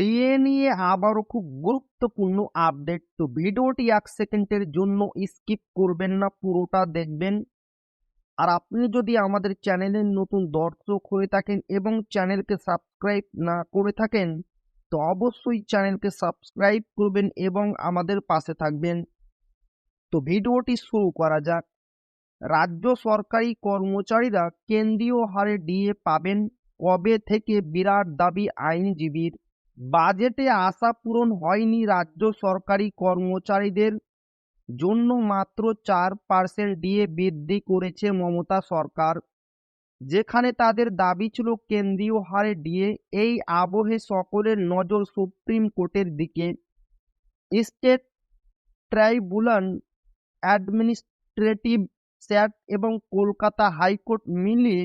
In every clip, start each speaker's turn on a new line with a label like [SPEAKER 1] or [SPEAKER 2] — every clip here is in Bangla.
[SPEAKER 1] ডিএ নিয়ে আবারও খুব গুরুত্বপূর্ণ আপডেট তো ভিডিওটি এক সেকেন্ডের জন্য স্কিপ করবেন না, পুরোটা দেখবেন। আর আপনি যদি আমাদের চ্যানেলের নতুন দর্শক হয়ে থাকেন এবং চ্যানেলকে সাবস্ক্রাইব না করে থাকেন, তো অবশ্যই চ্যানেলকে সাবস্ক্রাইব করবেন এবং আমাদের পাশে থাকবেন। তো ভিডিওটি শুরু করা যাক। রাজ্য সরকারি কর্মচারীরা কেন্দ্রীয় হারে ডিএ পাবেন কবে থেকে বিরাট দাবি আইনজীবীর? বাজেটে আশা পূরণ হয়নি রাজ্য সরকারি কর্মচারীদের জন্য মাত্র চার পার্সেন্ট ডিএ বৃদ্ধি করেছে মমতা সরকার। যেখানে তাদের দাবি ছিল কেন্দ্রীয় হারে ডিএ এই আবহে সকলের নজর সুপ্রিম কোর্টের দিকে। স্টেট ট্রাইব্যুনাল অ্যাডমিনিস্ট্রেটিভ স্যাট এবং কলকাতা হাইকোর্ট মিলিয়ে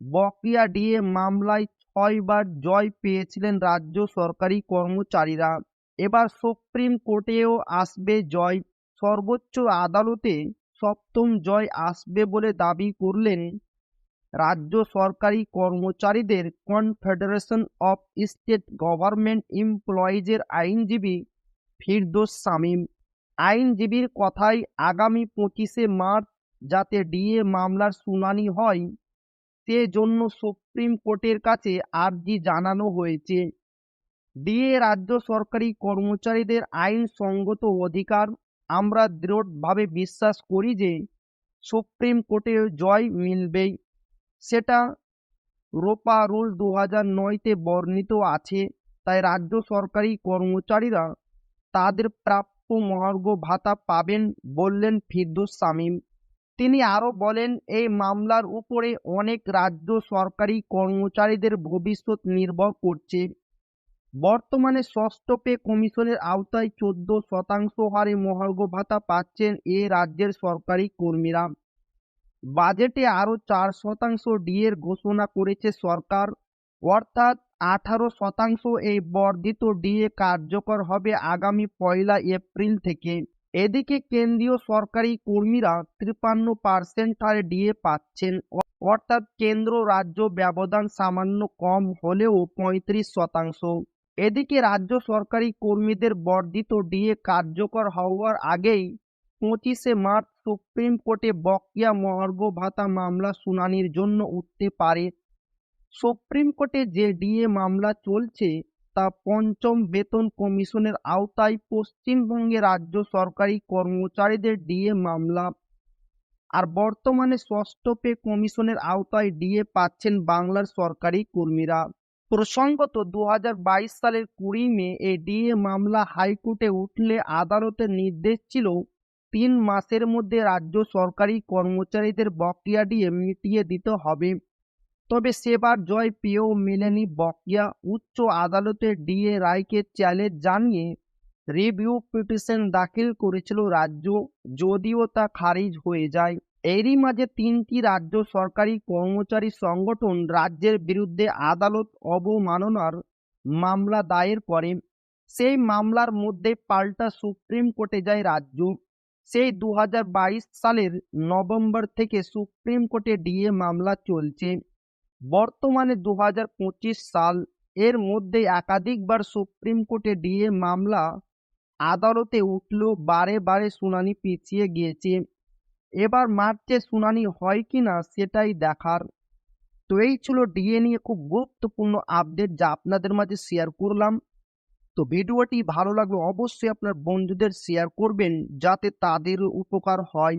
[SPEAKER 1] বকেয়া ডিএ মামলায় ছয়বার জয় পেয়েছিলেন রাজ্য সরকারি কর্মচারীরা। এবার সুপ্রিম কোর্টেও আসবে জয়। সর্বোচ্চ আদালতে সপ্তম জয় আসবে বলে দাবি করলেন রাজ্য সরকারি কর্মচারীদের কনফেডারেশন অফ স্টেট গভর্নমেন্ট এমপ্লয়িজের আইনজীবী ফিরদোস শামীম। আইনজীবীর কথায় আগামী পঁচিশে মার্চ যাতে ডিএ মামলার শুনানি হয় সে জন্য সুপ্রিম কোর্টের কাছে আর্জি জানানো হয়েছে। ডিএ রাজ্য সরকারি কর্মচারীদের আইনসঙ্গত অধিকার আমরা দৃঢ়ভাবে বিশ্বাস করি যে সুপ্রিম কোর্টে জয় মিলবেই সেটা রোপা রুল দু হাজার নয়তে বর্ণিত আছে, তাই রাজ্য সরকারি কর্মচারীরা তাদের প্রাপ্য মহার্ঘ ভাতা পাবেন বললেন ফিরদোস শামীম। তিনি আরও বলেন, এই মামলার উপরে অনেক রাজ্য সরকারি কর্মচারীদের ভবিষ্যৎ নির্ভর করছে। বর্তমানে ষষ্ঠ পে কমিশনের আওতায় চোদ্দ শতাংশ হারে মহার্ঘ ভাতা পাচ্ছেন এ রাজ্যের সরকারি কর্মীরা। বাজেটে আরও চার শতাংশ ডিএর ঘোষণা করেছে সরকার। অর্থাৎ আঠারো শতাংশ এই বর্ধিত ডিএ কার্যকর হবে আগামী পয়লা এপ্রিল থেকে। এদিকে কেন্দ্রীয় সরকারি কর্মীরা ত্রিপান্ন পার্সেন্ট হারে ডিএ পাচ্ছেন। অর্থাৎ কেন্দ্র রাজ্য ব্যবধান সামান্য কম হলেও পঁয়ত্রিশ শতাংশ। এদিকে রাজ্য সরকারি কর্মীদের বর্ধিত ডিএ কার্যকর হওয়ার আগেই পঁচিশে মার্চ সুপ্রিম কোর্টে বকেয়া মহার্ঘ ভাতা মামলা শুনানির জন্য উঠতে পারে। সুপ্রিম কোর্টে যে ডিএ মামলা চলছে তা পঞ্চম বেতন কমিশনের আওতায় পশ্চিমবঙ্গে রাজ্য সরকারি কর্মচারীদের ডিএ মামলা। আর বর্তমানে ষষ্ঠ পে কমিশনের আওতায় ডিএ পাচ্ছেন বাংলার সরকারি কর্মীরা। প্রসঙ্গত দু হাজার বাইশ সালের কুড়ি মে এই ডিএ মামলা হাইকোর্টে উঠলে আদালতের নির্দেশ ছিল তিন মাসের মধ্যে রাজ্য সরকারি কর্মচারীদের বকেয়া ডিএ মিটিয়ে দিতে হবে। তবে সেবার জয় পেয়েও মেলেনি বকেয়া। উচ্চ আদালতের ডিএ রায়কে চ্যালেঞ্জ জানিয়ে রিভিউ পিটিশন দাখিল করেছিল রাজ্য, যদিও তা খারিজ হয়ে যায়। এরই মাঝে তিনটি রাজ্য সরকারি কর্মচারী সংগঠন রাজ্যের বিরুদ্ধে আদালত অবমাননার মামলা দায়ের করে। সেই মামলার মধ্যে পাল্টা সুপ্রিম কোর্টে যায় রাজ্য। সেই দু হাজার বাইশ সালের নভেম্বর থেকে সুপ্রিম কোর্টে ডিএ মামলা চলছে। বর্তমানে দু হাজার পঁচিশ সাল এর মধ্যে একাধিকবার সুপ্রিম কোর্টে ডিএ মামলা আদালতে উঠলেও বারে বারে শুনানি পিছিয়ে গিয়েছে। এবার মার্চে শুনানি হয় কি না সেটাই দেখার। তো এই ছিল ডিএ নিয়ে খুব গুরুত্বপূর্ণ আপডেট যা আপনাদের মাঝে শেয়ার করলাম। তো ভিডিওটি ভালো লাগলে অবশ্যই আপনার বন্ধুদের শেয়ার করবেন যাতে তাদের উপকার হয়।